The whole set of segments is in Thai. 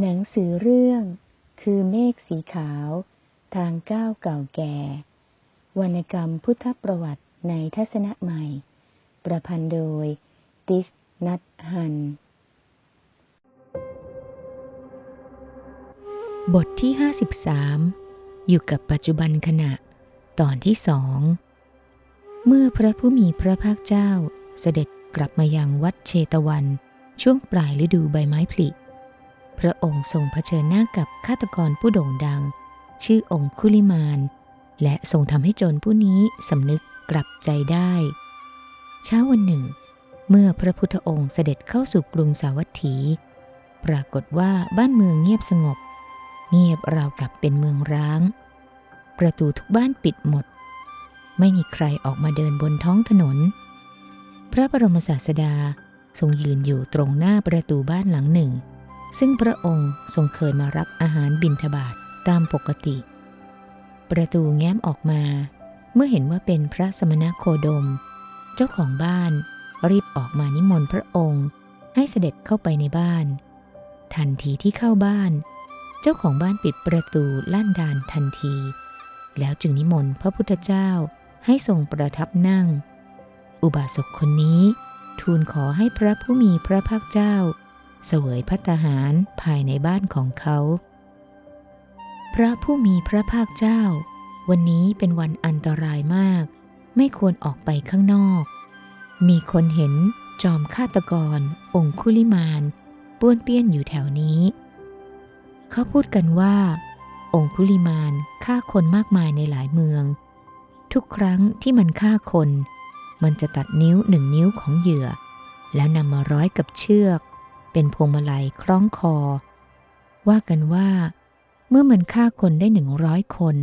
หนังสือเรื่อง คือเมฆสีขาว ทางก้าวเก่าแก่ วรรณกรรมพุทธประวัติในทัศนะใหม่ ประพันธ์โดย ติสนัทฮัน บทที่ 53 อยู่กับปัจจุบันขณะ ตอนที่สอง เมื่อพระผู้มีพระภาคเจ้าเสด็จกลับมายังวัดเชตวัน ช่วงปลายฤดูใบไม้ผลิ พระองค์ทรงเผชิญหน้ากับฆาตกรผู้โด่งดัง ชื่อองคุลิมานและทรงทำให้โจรผู้นี้สำนึกกลับใจได้ เช้าวันหนึ่ง เมื่อพระพุทธองค์เสด็จเข้าสู่กรุงสาวัตถี ปรากฏว่าบ้านเมืองเงียบสงบ เงียบราวกับเป็นเมืองร้าง ประตูทุกบ้านปิดหมด ไม่มีใครออกมาเดินบนท้องถนน พระบรมศาสดาทรงยืนอยู่ตรงหน้าประตูบ้านหลังหนึ่ง ซึ่งพระองค์ทรงเคยมารับอาหารบิณฑบาตตามปกติ ประตูแง้มออกมา เมื่อเห็นว่าเป็นพระสมณโคดม เจ้าของบ้านรีบออกมานิมนต์พระองค์ ให้เสด็จเข้าไปในบ้าน ทันทีที่เข้าบ้าน เจ้าของบ้านปิดประตูลั่นดานทันที แล้วจึงนิมนต์พระพุทธเจ้าให้ทรงประทับนั่ง อุบาสกคนนี้ทูลขอให้พระผู้มีพระภาคเจ้า เสวยพัตหารภายในบ้านของเขา พระผู้มีพระภาคเจ้า วันนี้เป็นวันอันตรายมาก ไม่ควรออกไปข้างนอก มีคนเห็นจอมฆาตกร องคุลิมานป้วนเปี้ยนอยู่แถวนี้ เขาพูดกันว่า องคุลิมานฆ่าคนมากมายในหลายเมือง ทุกครั้งที่มันฆ่าคน มันจะตัดนิ้วหนึ่งนิ้วของเหยื่อ แล้วนำมาร้อยกับเชือก เป็นพวงมาลัยคล้องคอ ว่ากันว่า เมื่อมันฆ่าคนได้หนึ่งร้อยคน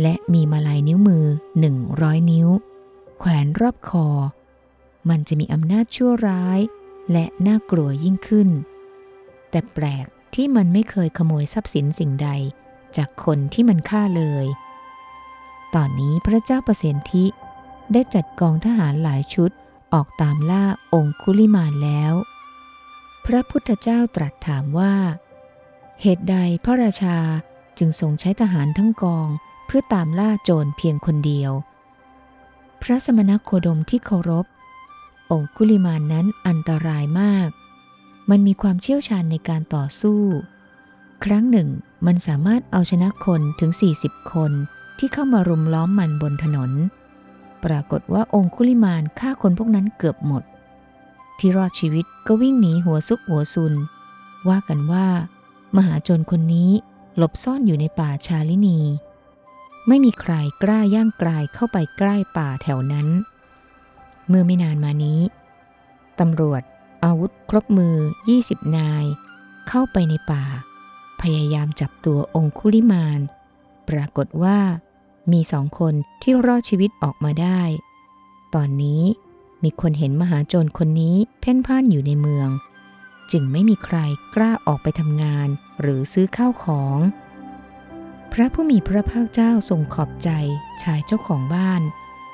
และมีมาลัยนิ้วมือหนึ่งร้อยนิ้ว แขวนรอบคอ มันจะมีอำนาจชั่วร้าย และน่ากลัวยิ่งขึ้น แต่แปลกที่มันไม่เคยขโมยทรัพย์สินสิ่งใดจากคนที่มันฆ่าเลย ตอนนี้พระเจ้าประสิทธิได้จัดกองทหารหลายชุดออกตามล่าองคุลิมานแล้ว พระพุทธเจ้าตรัสถามว่า เหตุใดพระราชาจึงทรงใช้ทหารทั้งกองเพื่อตามล่าโจรเพียงคนเดียว พระสมณโคดมที่เคารพ องคุลิมานนั้นอันตรายมาก มันมีความเชี่ยวชาญในการต่อสู้ ครั้งหนึ่งมันสามารถเอาชนะคนถึง 40 คนที่เข้ามารุมล้อมมันบนถนน ปรากฏว่าองคุลิมานฆ่าคนพวกนั้นเกือบหมด ที่รอดชีวิตก็วิ่งหนีหัวซุกหัวซุน ว่ากันว่า มหาโจรคนนี้หลบซ่อนอยู่ในป่าชาลินี ไม่มีใครกล้าย่างกลายเข้าไปใกล้ป่าแถวนั้น เมื่อไม่นานมานี้ตำรวจอาวุธครบมือ 20 นาย เข้าไปในป่า พยายามจับตัวองคุลิมาน ปรากฏว่า มีสองคนที่รอดชีวิตออกมาได้ ตอนนี้ มีคนเห็นมหาโจรคนนี้เพ่นพ่านอยู่ในเมือง จึงไม่มีใครกล้าออกไปทำงานหรือซื้อข้าวของ พระผู้มีพระภาคเจ้าทรงขอบใจชายเจ้าของบ้าน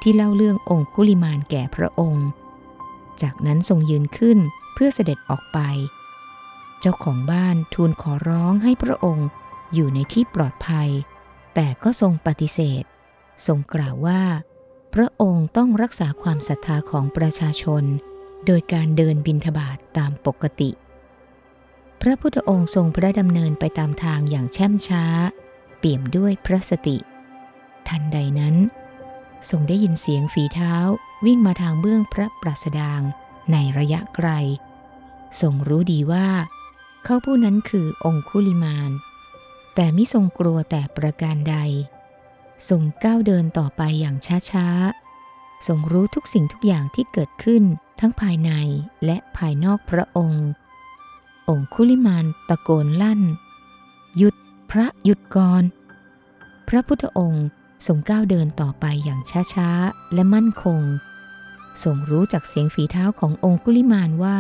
ที่เล่าเรื่ององคุลิมานแก่พระองค์ จากนั้นทรงยืนขึ้นเพื่อเสด็จออกไป เจ้าของบ้านทูลขอร้องให้พระองค์อยู่ในที่ปลอดภัย แต่ก็ทรงปฏิเสธ ทรงกล่าวว่า พระองค์ต้องรักษาความศรัทธาของประชาชน โดยการเดินบินทบาทตามปกติ พระพุทธองค์ทรงพระดำเนินไปตามทางอย่างแช่มช้า เปี่ยมด้วยพระสติ ทันใดนั้น ทรงได้ยินเสียงฝีเท้าวิ่งมาทางเบื้องพระปราสดางในระยะไกล ทรงรู้ดีว่า เขาผู้นั้นคือองคุลิมาน แต่มิทรงกลัวแต่ประการใด ทรงก้าวเดินต่อไปอย่างช้าๆ ทรงรู้ทุกสิ่งทุกอย่างที่เกิดขึ้นทั้งภายในและภายนอกพระองค์ องคุลิมานตะโกนลั่น หยุดพระหยุดก่อน พระพุทธองค์ทรงก้าวเดินต่อไปอย่างช้าๆ และมั่นคง ทรงรู้จากเสียงฝีเท้าขององคุลิมานว่า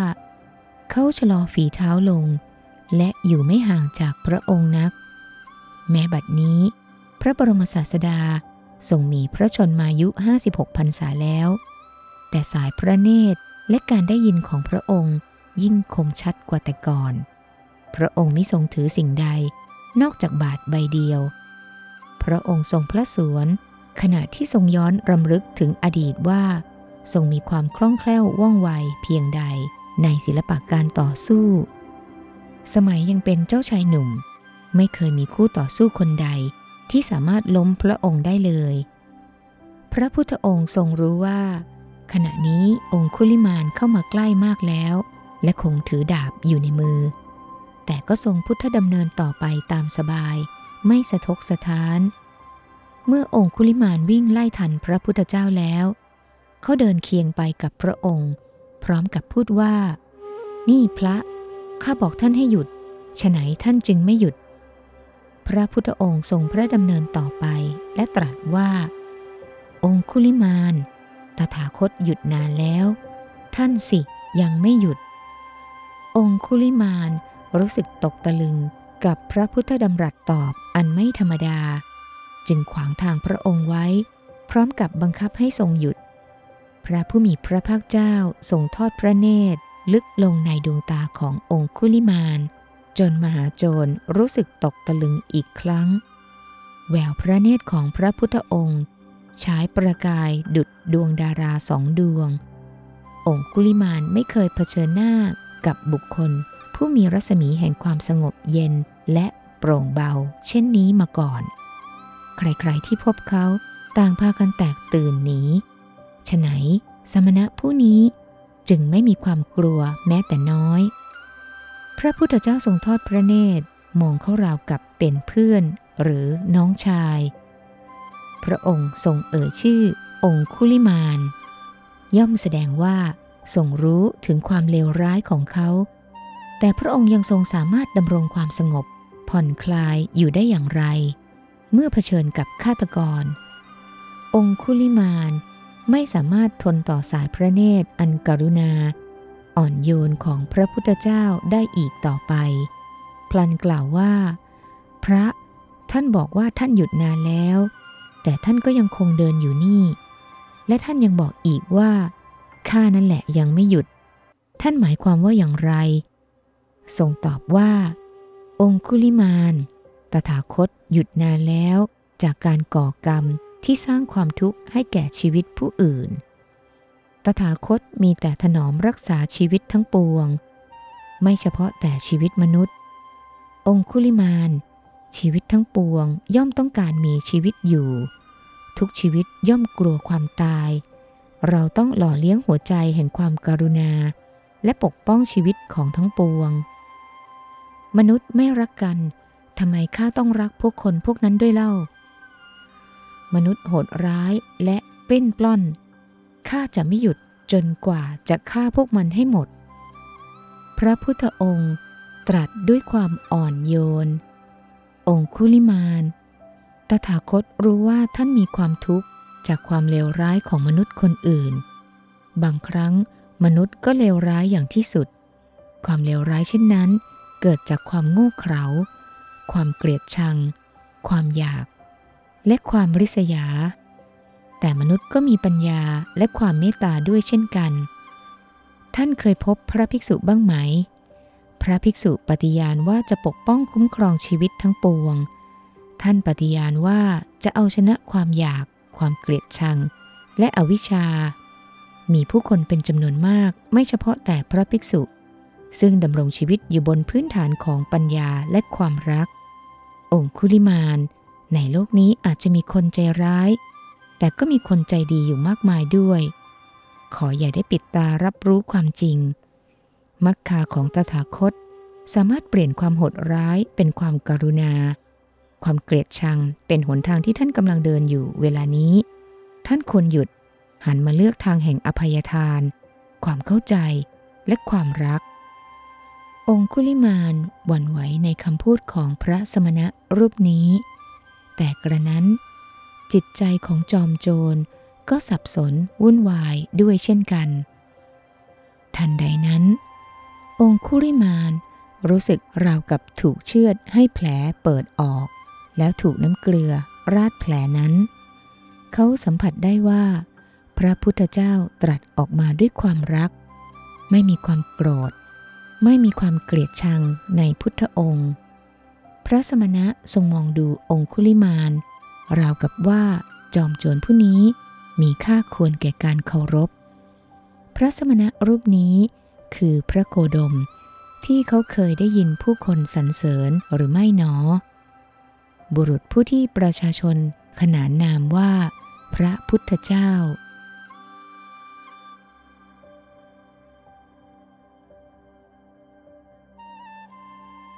เขาชะลอฝีเท้าลง และอยู่ไม่ห่างจากพระองค์นัก แม้บัดนี้ พระบรมศาสดาทรงมีพระชนมายุ 56พรรษาแล้ว แต่สายพระเนตรและการได้ยินของพระองค์ยิ่งคมชัดกว่าแต่ก่อน พระองค์ไม่ทรงถือสิ่งใดนอกจากบาทใบเดียว พระองค์ทรงพระสวน ขณะที่ทรงย้อนรำลึกถึงอดีตว่า ทรงมีความคล่องแคล่วว่องไวเพียงใดในศิลปะการต่อสู้ สมัยยังเป็นเจ้าชายหนุ่ม ไม่เคยมีคู่ต่อสู้คนใด ที่สามารถล้มพระองค์ได้เลย พระพุทธองค์ทรงรู้ว่า ขณะนี้องคุลิมานเข้ามาใกล้มากแล้ว และคงถือดาบอยู่ในมือ แต่ก็ทรงพุทธดำเนินต่อไปตามสบาย ไม่สะทกสะท้าน เมื่อองคุลิมานวิ่งไล่ทันพระพุทธเจ้าแล้ว เขาเดินเคียงไปกับพระองค์ พร้อมกับพูดว่า นี่พระข้าบอกท่านให้หยุดฉไหนท่านจึงไม่หยุด พระพุทธองค์ทรงพระดำเนินต่อไป และตรัสว่า องคุลิมาน ตถาคตหยุดนานแล้ว ท่านสิยังไม่หยุด องคุลิมานรู้สึกตกตะลึงกับพระพุทธดำรัสตอบอันไม่ธรรมดา จึงขวางทางพระองค์ไว้ พร้อมกับบังคับให้ทรงหยุด พระผู้มีพระภาคเจ้าทรงทอดพระเนตร ลึกลงในดวงตาขององคุลิมาน จนมหาโจรรู้สึกตกตะลึงอีกครั้ง แววพระเนตรของพระพุทธองค์ฉายประกายดุดดวงดาราสองดวง องคุลิมานไม่เคยเผชิญหน้ากับบุคคล ผู้มีรัศมีแห่งความสงบเย็นและโปร่งเบา เช่นนี้มาก่อน ใครๆที่พบเขาต่างพากันแตกตื่นหนีฉะไหนสมณะผู้นี้จึงไม่มีความกลัวแม้แต่น้อย พระพุทธเจ้าทรงทอดพระเนตรมองเขาราวกับเป็นเพื่อนหรือน้องชาย พระองค์ทรงเอ่ยชื่อองคุลิมาน ย่อมแสดงว่าทรงรู้ถึงความเลวร้ายของเขา แต่พระองค์ยังทรงสามารถดำรงความสงบ ผ่อนคลายอยู่ได้อย่างไร เมื่อเผชิญกับฆาตกร องคุลิมานไม่สามารถทนต่อสายพระเนตรอันกรุณา อ่อนโยนของพระพุทธเจ้าได้อีกต่อไป พลันกล่าวว่า พระท่านบอกว่าท่านหยุดนานแล้ว แต่ท่านก็ยังคงเดินอยู่นี่ และท่านยังบอกอีกว่าข้านั่นแหละยังไม่หยุด ท่านหมายความว่าอย่างไร ทรงตอบว่า องคุลิมานตถาคตหยุดนานแล้ว จากการก่อกรรมที่สร้างความทุกข์ให้แก่ชีวิตผู้อื่น ตถาคตมีแต่ถนอมรักษาชีวิตทั้งปวง ไม่เฉพาะแต่ชีวิตมนุษย์ องคุลิมานชีวิตทั้งปวงย่อมต้องการมีชีวิตอยู่ ทุกชีวิตย่อมกลัวความตาย เราต้องหล่อเลี้ยงหัวใจแห่งความการุณา และปกป้องชีวิตของทั้งปวง มนุษย์ไม่รักกันทำไมข้าต้องรักพวกคนพวกนั้นด้วยเล่า มนุษย์โหดร้ายและปลิ้นปล้อน ข้าจะไม่หยุดจนกว่าจะฆ่าพวกมันให้หมด พระพุทธองค์ตรัสด้วยความอ่อนโยน องคุลิมาน ตถาคตรู้ว่าท่านมีความทุกข์จากความเลวร้ายของมนุษย์คนอื่น บางครั้งมนุษย์ก็เลวร้ายอย่างที่สุด ความเลวร้ายเช่นนั้น เกิดจากความโง่เขลา ความเกลียดชัง ความอยาก และความริษยา แต่มนุษย์ก็มีปัญญาและความเมตตาด้วยเช่นกัน ท่านเคยพบพระภิกษุบ้างไหม พระภิกษุปฏิญาณว่าจะปกป้องคุ้มครองชีวิตทั้งปวง ท่านปฏิญาณว่าจะเอาชนะความอยาก ความเกลียดชัง และอวิชชา มีผู้คนเป็นจำนวนมากไม่เฉพาะแต่พระภิกษุ ซึ่งดำรงชีวิตอยู่บนพื้นฐานของปัญญาและความรัก องคุลิมานในโลกนี้อาจจะมีคนใจร้าย แต่ก็มีคนใจดีอยู่มากมายด้วย ขออย่าได้ปิดตารับรู้ความจริงมักคาของตถาคต สามารถเปลี่ยนความโหดร้ายเป็นความกรุณา ความเกลียดชังเป็นหนทางที่ท่านกำลังเดินอยู่เวลานี้ ท่านควรหยุดหันมาเลือกทางแห่งอภัยทาน ความเข้าใจและความรัก องคุลิมานหวั่นไหวในคำพูดของพระสมณะรูปนี้ แต่กระนั้น จิตใจของจอมโจรก็สับสนวุ่นวายด้วยเช่นกัน ทันใดนั้น องคุริมานรู้สึกราวกับถูกเชือดให้แผลเปิดออก แล้วถูกน้ำเกลือราดแผลนั้น เขาสัมผัสได้ว่า พระพุทธเจ้าตรัสออกมาด้วยความรัก ไม่มีความโกรธ ไม่มีความเกลียดชังในพุทธองค์ พระสมณะทรงมองดูองคุลิมาน ราวกับว่าจอมโจรผู้นี้มีค่าควรแก่การเคารพ พระสมณะรูปนี้คือพระโคดม ที่เขาเคยได้ยินผู้คนสรรเสริญหรือไม่หนอ บุรุษผู้ที่ประชาชนขนานนามว่า พระพุทธเจ้า